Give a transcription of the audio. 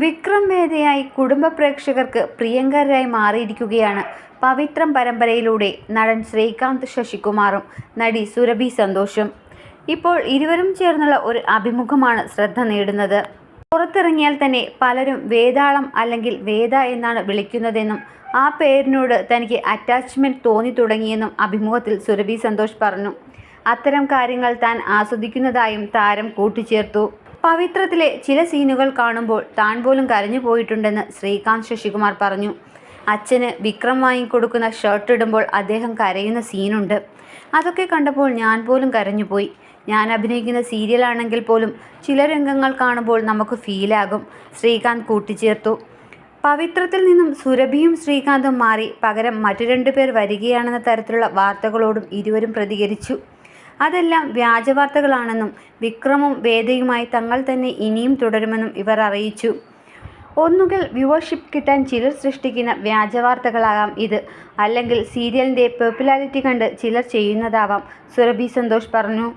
വിക്രം വേദയായി കുടുംബ പ്രേക്ഷകർക്ക് പ്രിയങ്കരായി മാറിയിരിക്കുകയാണ്. പവിത്രം പരമ്പരയിലൂടെ നടൻ ശ്രീകാന്ത് ശശികുമാറും നടി സുരഭി സന്തോഷും. ഇപ്പോൾ ഇരുവരും ചേർന്നുള്ള ഒരു അഭിമുഖമാണ് ശ്രദ്ധ നേടുന്നത്. പുറത്തിറങ്ങിയാൽ തന്നെ പലരും വേദാളം അല്ലെങ്കിൽ വേദ എന്നാണ് വിളിക്കുന്നതെന്നും ആ പേരിനോട് തനിക്ക് അറ്റാച്ച്മെന്റ് തോന്നി തുടങ്ങിയെന്നും അഭിമുഖത്തിൽ സുരഭി സന്തോഷ് പറഞ്ഞു. അത്തരം കാര്യങ്ങൾ താൻ ആസ്വദിക്കുന്നതായും താരം കൂട്ടിച്ചേർത്തു. പവിത്രത്തിലെ ചില സീനുകൾ കാണുമ്പോൾ താൻ പോലും കരഞ്ഞു പോയിട്ടുണ്ടെന്ന് ശ്രീകാന്ത് ശശികുമാർ പറഞ്ഞു. അച്ഛന് വിക്രം വാങ്ങിക്കൊടുക്കുന്ന ഷർട്ട് ഇടുമ്പോൾ അദ്ദേഹം കരയുന്ന സീനുണ്ട്. അതൊക്കെ കണ്ടപ്പോൾ ഞാൻ പോലും കരഞ്ഞുപോയി ഞാൻ അഭിനയിക്കുന്ന സീരിയലാണെങ്കിൽ പോലും ചില രംഗങ്ങൾ കാണുമ്പോൾ നമുക്ക് ഫീലാകും ശ്രീകാന്ത് കൂട്ടിച്ചേർത്തു. പവിത്രത്തിൽ നിന്നും സുരഭിയും ശ്രീകാന്തും മാറി പകരം മറ്റു രണ്ടു പേർ വരികയാണെന്ന തരത്തിലുള്ള വാർത്തകളോടും ഇരുവരും പ്രതികരിച്ചു. അതെല്ലാം വ്യാജവാർത്തകളാണെന്നും വിക്രമും വേദയുമായി തങ്ങൾ തന്നെ ഇനിയും തുടരുമെന്നും ഇവർ അറിയിച്ചു. ഒന്നുകിൽ വ്യൂവർഷിപ്പ് കിട്ടാൻ ചിലർ സൃഷ്ടിക്കുന്ന വ്യാജവാർത്തകളാകാം ഇത്. അല്ലെങ്കിൽ സീരിയലിന്റെ പോപ്പുലാരിറ്റി കണ്ട് ചിലർ ചെയ്യുന്നതാവാം. സുരഭി സന്തോഷ് പറഞ്ഞു.